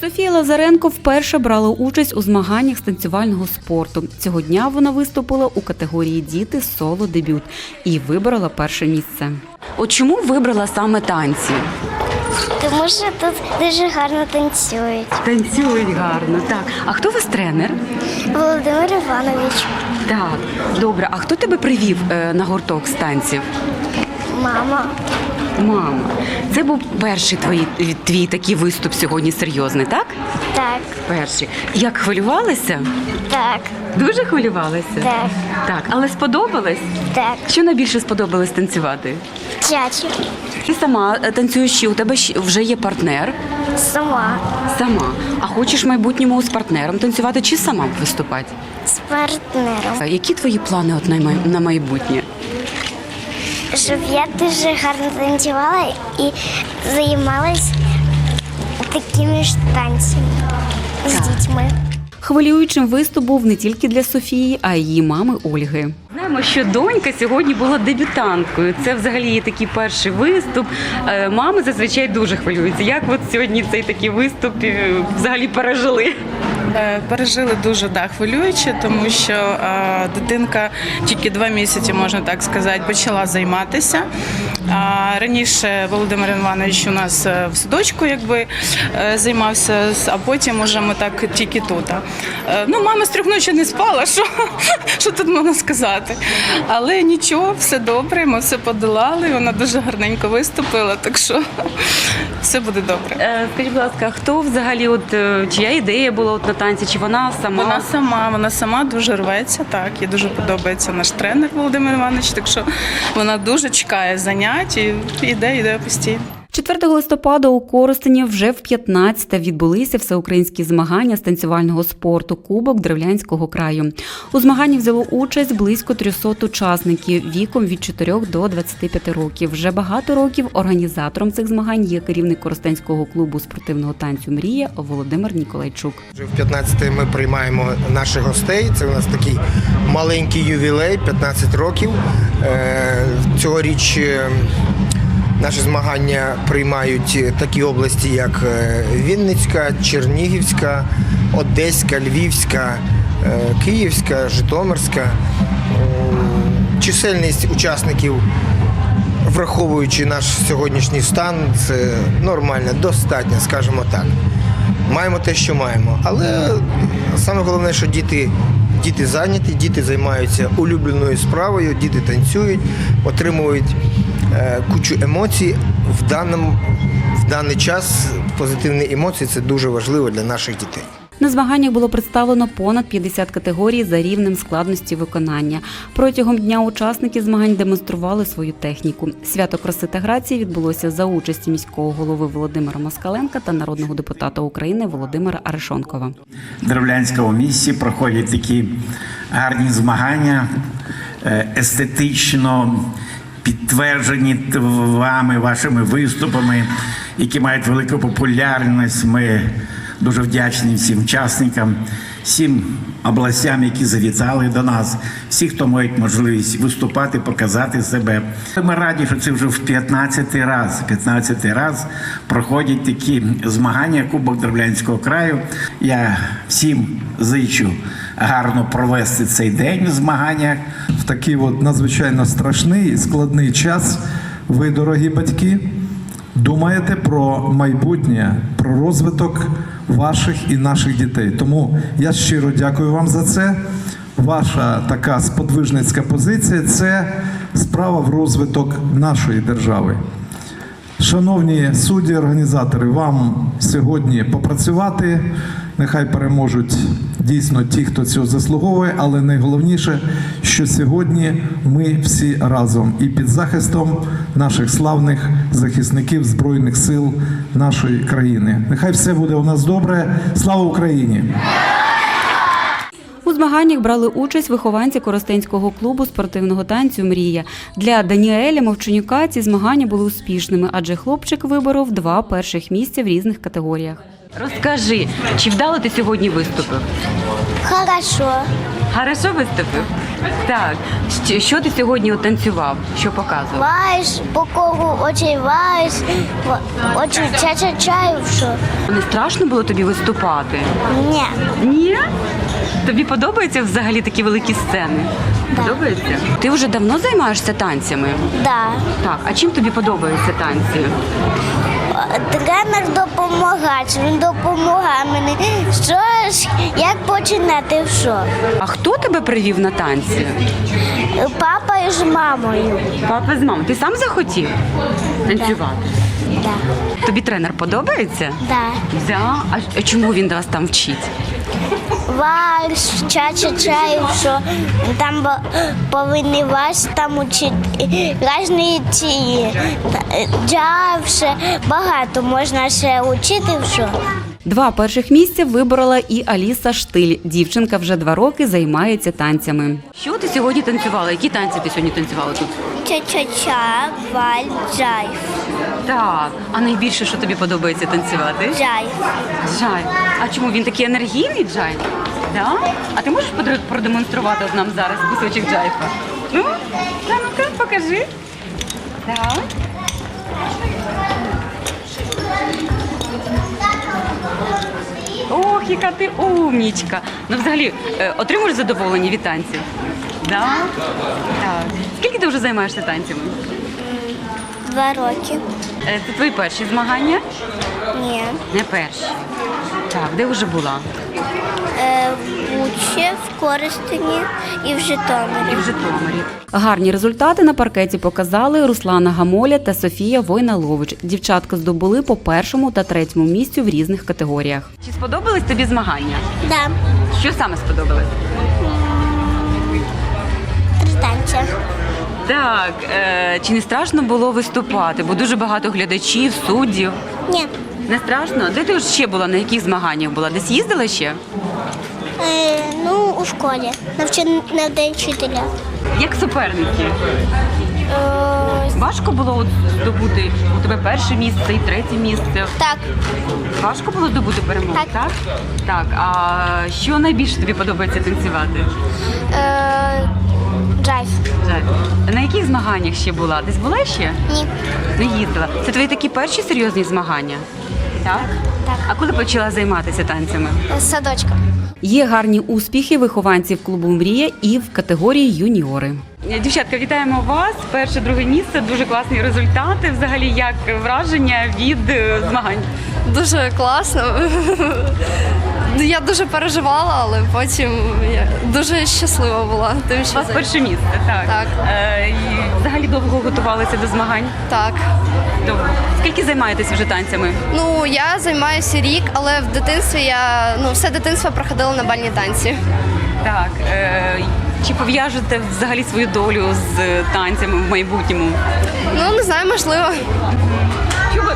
Софія Лазаренко вперше брала участь у змаганнях з танцювального спорту. Цього дня вона виступила у категорії Діти соло дебют і вибрала перше місце. От чому вибрала саме танці? Тому що тут дуже гарно танцюють. Танцюють гарно, так. А хто у вас тренер? Володимир Іванович, Так, добре. А хто тебе привів е, на гурток з танців? мама. Мама. Це був перший твій, твій такий виступ сьогодні серйозний, так? Так, Перший. Як хвилювалася? так, Дуже хвилювалася? Так. Так, але сподобалось? так. Що найбільше сподобалось танцювати? Чачу. Ти сама е, танцюєш, чи у тебе вже є партнер? Сама. Сама. А хочеш в майбутньому з партнером танцювати чи сама виступати? З партнером. Е, Які твої плани от на майбутнє? Щоб я дуже гарно танцювала і займалась такими ж танцями з дітьми. Хвилюючим виступ був не тільки для Софії, а й її мами Ольги. Знаємо, що донька сьогодні була дебютанткою. Це взагалі її такий перший виступ. Е, Мами зазвичай дуже хвилюються. Як от сьогодні цей такий виступ е, взагалі пережили? Е, Пережили дуже да, хвилююче, тому що е, дитинка тільки два місяці, можна так сказати, почала займатися. А раніше Володимир Іванович у нас е, в садочку якби е, займався, а потім уже ми так тільки тут. Е, Ну, мама з трьох ночі не спала, що, що тут можна сказати. Але нічого, все добре, ми все подолали. Вона дуже гарненько виступила, так що все буде добре. Скажіть, будь ласка, хто взагалі, от чия ідея була от на танці? Чи вона сама? Вона сама, вона сама дуже рветься. Так, їй дуже подобається наш тренер Володимир Іванович. Так що вона дуже чекає занять і йде, йде постійно. 4 листопада у Коростені вже в 15-те відбулися всеукраїнські змагання з танцювального спорту Кубок Древлянського краю. У змаганні взяло участь близько 300 учасників віком від 4 до 25 років. Вже багато років організатором цих змагань є керівник Коростенського клубу спортивного танцю Мрія Володимир Ніколайчук. Вже в 15 ми приймаємо наших гостей. Це у нас такий маленький ювілей, 15 років. Е, Цьогоріч е, наші змагання приймають такі області, як е, Вінницька, Чернігівська, Одеська, Львівська, е, Київська, Житомирська. Чисельність учасників враховуючи наш сьогоднішній стан, це нормально, достатньо, скажімо так. Маємо те, що маємо. Але саме головне, що діти, діти зайняті, діти займаються улюбленою справою, діти танцюють, отримують кучу емоцій. В, даному, в даний час позитивні емоції це дуже важливо для наших дітей. На змаганнях було представлено понад 50 категорій за рівнем складності виконання. Протягом дня учасники змагань демонстрували свою техніку. Свято краси та грації відбулося за участі міського голови Володимира Москаленка та народного депутата України Володимира Арешонкова. В Древлянському місті проходять такі гарні змагання, е, естетично підтверджені вами, вашими виступами, які мають велику популярність. Ми дуже вдячні всім учасникам, всім областям, які завітали до нас, всі, хто мають можливість виступати, показати себе. Ми раді, що це вже в 15 раз. 15 раз проходять такі змагання Кубок Дерблянського краю. Я всім зичу гарно провести цей день в змаганнях. в такий от надзвичайно страшний і складний час ви, дорогі батьки, думаєте про майбутнє, про розвиток ваших і наших дітей. Тому я щиро дякую вам за це. Ваша така сподвижницька позиція це справа в розвиток нашої держави. Шановні судді, організатори, вам сьогодні попрацювати. Нехай переможуть дійсно ті, хто цього заслуговує, але найголовніше, що сьогодні ми всі разом і під захистом наших славних захисників Збройних сил нашої країни. Нехай все буде у нас добре. Слава Україні! Змаганнях брали участь вихованці Коростенського клубу спортивного танцю Мрія. Для Даніеля Мовченюка ці змагання були успішними, адже хлопчик виборов два перших місця в різних категоріях. Розкажи, чи вдало ти сьогодні виступив? Хорошо. Хорошо виступив. Так, Що- ти сьогодні танцював? Що показував? Вайш, по кругу очень вайш, очень ча-ча-ча і. Не страшно було тобі виступати? Ні. Ні? Тобі подобаються взагалі такі великі сцени? Так. Подобається? Ти вже давно займаєшся танцями? Да. Так, а чим тобі подобаються танці? Тренер допомагає, він допомагає мені. Що ж, як починати що? А хто тебе привів на танці? Папа з мамою. Папа з мамою. Ти сам захотів танцювати? Да. Тобі тренер подобається? Да. Да. А а чому він вас там вчить? Вальс, ча-ча-ча і що. Там повинні вас там учити різні ці джав, ще багато можна ще учити що. Два перших місця виборола і Аліса Штиль. Дівчинка вже два роки займається танцями. Що ти сьогодні танцювала? Які танці ти сьогодні танцювала тут? Ча-ча-ча, валь, джайв. Так. А найбільше, що тобі подобається танцювати? Джайв. Джай. А чому він такий енергійний джай? Да? А ти можеш подр- продемонструвати нам зараз кусочок джайфа? Ну, ну-ка, покажи. Так. Ох, яка ти умнічка. Ну, взагалі, е, отримуєш задоволення від танців? Да? Так. Скільки ти вже займаєшся танцями? Два роки. Е, Це твої перші змагання? Ні. Не перші. Так, де вже була? Е, в Коростені і в І Житомирі. в Житомирі. Гарні результати на паркеті показали Руслана Гамоля та Софія Войналович. Дівчатка здобули по першому та третьому місцю в різних категоріях. Чи сподобались тобі змагання? Да. Що саме сподобалось? Так, е, чи не страшно було виступати? Бо дуже багато глядачів, суддів. Ні. Не страшно? Де ти ще була? На яких змаганнях була? Десь їздила ще? Е, ну, у школі. Навчи на день вчителя. Як суперники? Е, Важко було от здобути у тебе перше місце і третє місце. так. Важко було здобути перемогу, Так. так? Так. А що найбільше тобі подобається танцювати? Е, джайв. Жаль. На яких змаганнях ще була? Десь була ще? Ні. Не їздила. Це твої такі перші серйозні змагання? Так? Так. А коли почала займатися танцями? З садочка. Є гарні успіхи вихованців клубу Мрія і в категорії юніори. Дівчатка, вітаємо вас. Перше, друге місце, дуже класні результати. Взагалі, як враження від е, змагань? Дуже класно. Я дуже переживала, але потім я дуже щаслива була. Тим, У що вас за- перше місце, так. Так. Е, і взагалі довго готувалися до змагань? Так. Довго. Скільки займаєтесь вже танцями? Ну я займаюся рік, але в дитинстві я ну все дитинство проходила на бальні танці. Так. Е, чи пов'яжете взагалі свою долю з танцями в майбутньому? Ну не знаю, можливо.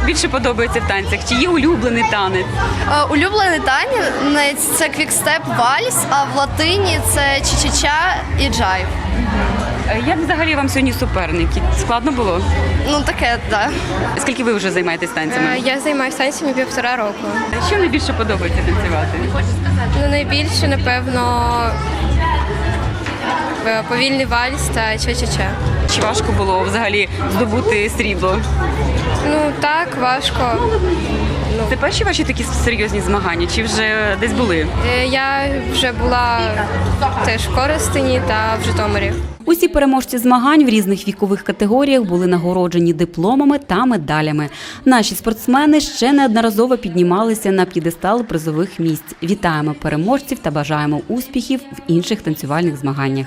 Більше подобається в танцях? Чи є улюблений танець? Е, Улюблений танець це квікстеп вальс, а в латині це чичича і джайв. Е, Як взагалі вам сьогодні суперники? Складно було? Ну таке, так. Скільки ви вже займаєтесь танцями? Е, Я займаюся танцями півтора року. Що найбільше подобається танцювати? Ну, найбільше, напевно, повільний вальс та ча-ча-ча. Чи важко було взагалі здобути срібло? Ну так, важко. Це перші ваші такі серйозні змагання? Чи вже десь були? Е, Я вже була теж в Коростені та в Житомирі. Усі переможці змагань в різних вікових категоріях були нагороджені дипломами та медалями. Наші спортсмени ще неодноразово піднімалися на п'єдестал призових місць. Вітаємо переможців та бажаємо успіхів в інших танцювальних змаганнях.